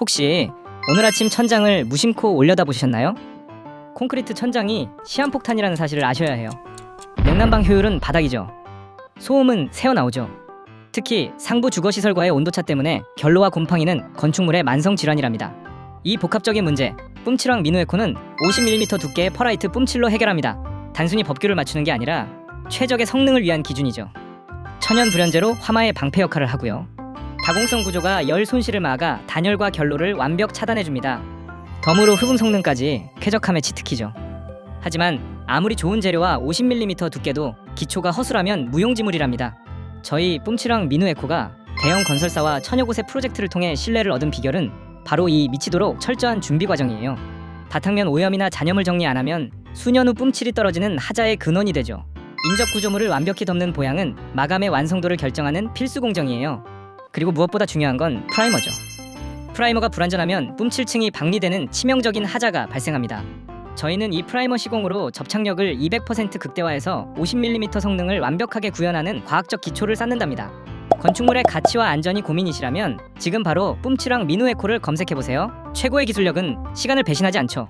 혹시 오늘 아침 천장을 무심코 올려다 보셨나요? 콘크리트 천장이 시한폭탄이라는 사실을 아셔야 해요. 냉난방 효율은 바닥이죠. 소음은 새어 나오죠. 특히 상부 주거 시설과의 온도차 때문에 결로와 곰팡이는 건축물의 만성 질환이랍니다. 이 복합적인 문제, 뿜칠왕 미누에코는 50mm 두께의 퍼라이트 뿜칠로 해결합니다. 단순히 법규를 맞추는 게 아니라 최적의 성능을 위한 기준이죠. 천연 불연제로 화마의 방패 역할을 하고요. 다공성 구조가 열 손실을 막아 단열과 결로를 완벽 차단해 줍니다. 덤으로 흡음 성능까지 쾌적함의 치트키죠. 하지만 아무리 좋은 재료와 50mm 두께도 기초가 허술하면 무용지물이랍니다. 저희 뿜치랑 미누에코가 대형 건설사와 천여 곳의 프로젝트를 통해 신뢰를 얻은 비결은 바로 이 미치도록 철저한 준비 과정이에요. 바탕면 오염이나 잔여물 정리 안 하면 수년 후 뿜칠이 떨어지는 하자의 근원이 되죠. 인접 구조물을 완벽히 덮는 보양은 마감의 완성도를 결정하는 필수 공정이에요. 그리고 무엇보다 중요한 건 프라이머죠. 프라이머가 불완전하면 뿜칠층이 박리되는 치명적인 하자가 발생합니다. 저희는 이 프라이머 시공으로 접착력을 200% 극대화해서 50mm 성능을 완벽하게 구현하는 과학적 기초를 쌓는답니다. 건축물의 가치와 안전이 고민이시라면 지금 바로 뿜치랑 미누에코를 검색해 보세요. 최고의 기술력은 시간을 배신하지 않죠.